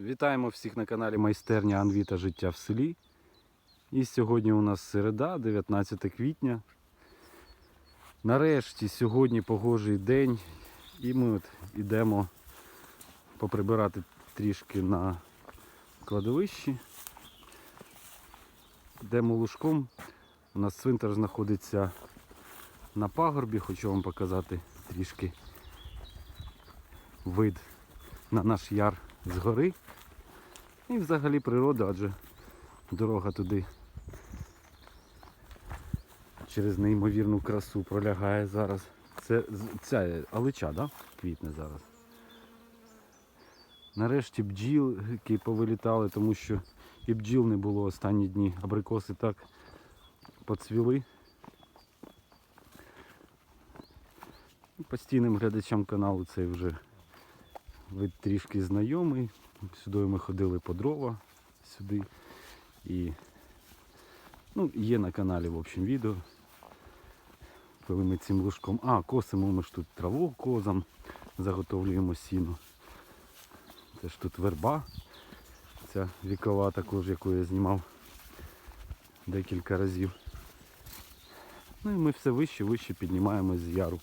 Вітаємо всіх на каналі Майстерня Анвіта Життя в селі. І сьогодні у нас середа, 19 квітня. Нарешті сьогодні погожий день. І ми от йдемо поприбирати трішки на кладовищі. Йдемо лужком. У нас цвинтар знаходиться на пагорбі, хочу вам показати трішки вид на наш яр з гори. І взагалі природа, адже дорога туди через неймовірну красу пролягає зараз. Це ця алича, да? квітне зараз. Нарешті бджілки повилітали, тому що і бджіл не було останні дні. Абрикоси так поцвіли. Постійним глядачам каналу цей вже вид трішки знайомий. Сюди ми ходили по дрова сюди. І ну, є на каналі в общем, відео. Коли ми цим лужком. А, косимо ми ж тут траву козам, заготовлюємо сіно. Це ж тут верба. Ця вікова також, яку я знімав декілька разів. Ну і ми все вище, вище піднімаємось з яру.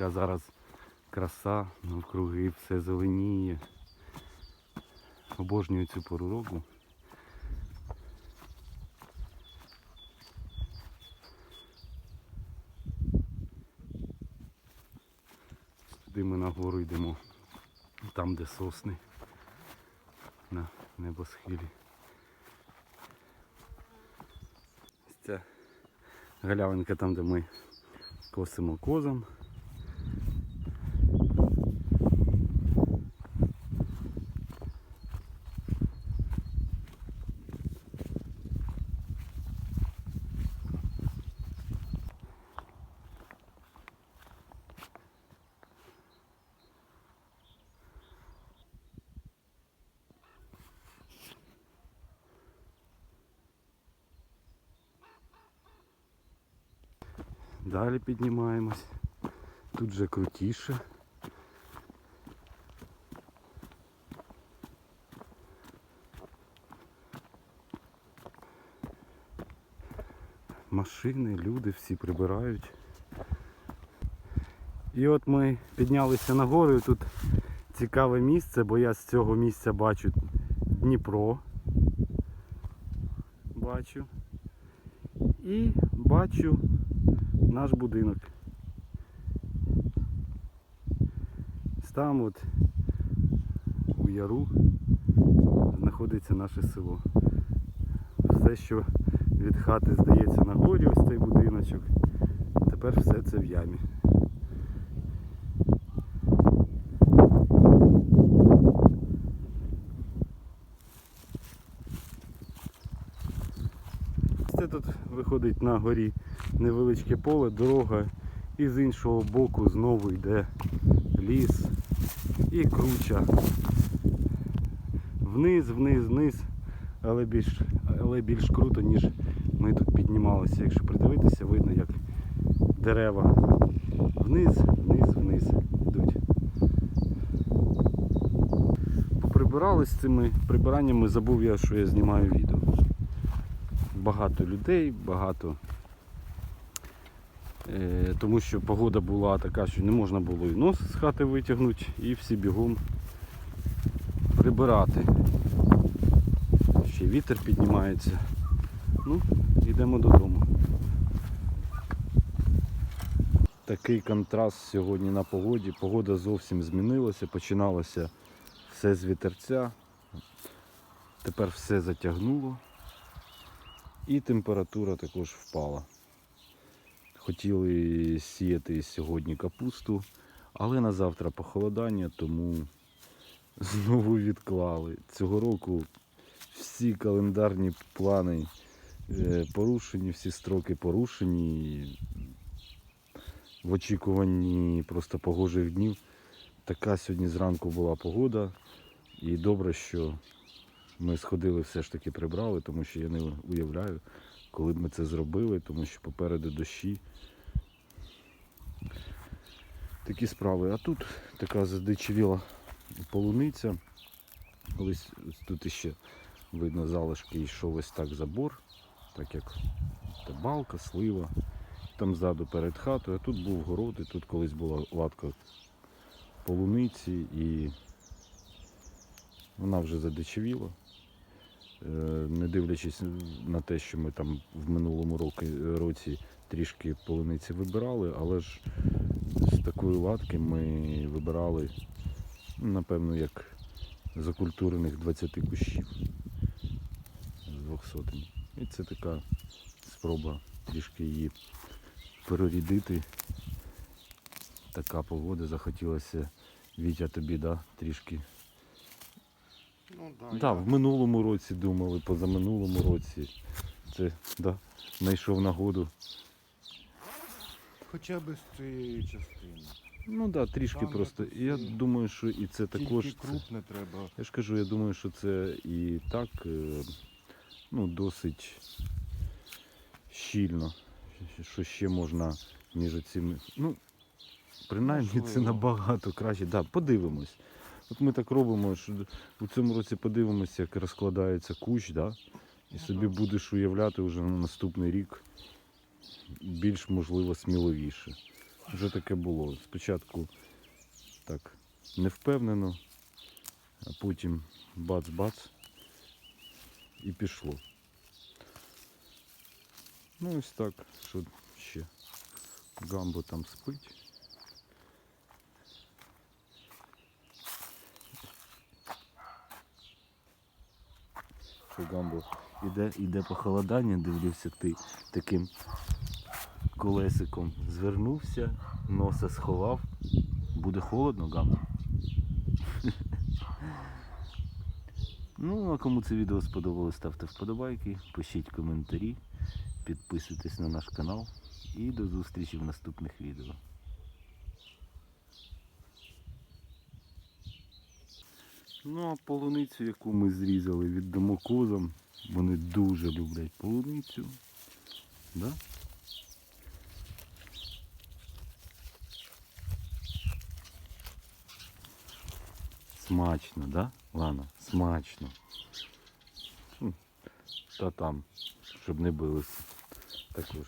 Така зараз краса, навкруги все зеленіє. Обожнюю цю пору року. Туди ми нагору йдемо, там де сосни на небосхилі. Ця галявинка там, де ми косимо козам. Далі піднімаємось. Тут вже крутіше. Машини, люди всі прибирають. І от ми піднялися на гору, і тут цікаве місце, бо я з цього місця бачу Дніпро. Бачу. І бачу наш будинок. Там от у яру знаходиться наше село. Все, що від хати здається на горі, ось цей будиночок. Тепер все це в ямі. Це тут виходить на горі невеличке поле, дорога, і з іншого боку знову йде ліс і круча. Вниз, вниз, вниз, але більш, але більш круто, ніж ми тут піднімалися. Якщо придивитися, видно, як дерева вниз, вниз, вниз йдуть. Поприбирали з цими прибираннями, забув я, що я знімаю відео. Багато людей, багато тому що погода була така, що не можна було і нос з хати витягнути, і всі бігом прибирати. Ще вітер піднімається. Ну, йдемо додому. Такий контраст сьогодні на погоді. Погода зовсім змінилася, починалося все з вітерця. Тепер все затягнуло. І температура також впала. Хотіли сіяти сьогодні капусту, але на завтра похолодання, тому знову відклали. Цього року всі календарні плани е, порушені, всі строки порушені. В очікуванні просто погожих днів. Така сьогодні зранку була погода. І добре, що ми сходили, все ж таки прибрали, тому що я не уявляю, коли б ми це зробили, тому що попереду дощі. Такі справи. А тут така задичавіла полуниця. Колись тут іще видно залишки йшов ось так забор, так як балка, слива. Там ззаду перед хатою, а тут був город, і тут колись була латка полуниці і вона вже задичавіла. Е, Не дивлячись на те, що ми там в минулому роки, році трішки полуниці вибирали, але ж з такої латки ми вибирали, напевно, як закультурених 20 кущів з двох сотень. І це така спроба трішки її перерідити. Така погода, захотілося Вітя тобі, да, трішки. Ну да, Да, я в минулому році думали, позаминулому році. Це да, знайшов нагоду. хоча б з цієї частини. Ну так, да, трішки Там просто. якось Я думаю, що і це також. Тільки це- крупне треба. Я ж кажу, я думаю, що це і так е, ну, досить щільно. Що ще можна між цими. Ну, принаймні це набагато краще. Да, подивимось. От ми так робимо, що у цьому році подивимося, як розкладається кущ, да? і собі будеш уявляти вже на наступний рік більш можливо сміливіше. Вже таке було. Спочатку так не впевнено, а потім бац-бац і пішло. Ну ось так, що ще. Гамбо там спить. Що Гамбо іде, іде похолодання, дивлюся, ти таким колесиком звернувся, носа сховав. Буде холодно, Гамбо. Ну, а кому це відео сподобалось, ставте вподобайки, пишіть коментарі, підписуйтесь на наш канал і до зустрічі в наступних відео. Ну а полуницю, яку ми зрізали віддамо козам, вони дуже люблять полуницю. Да? Смачно, да? Лана, смачно. Та там, щоб не билися. Також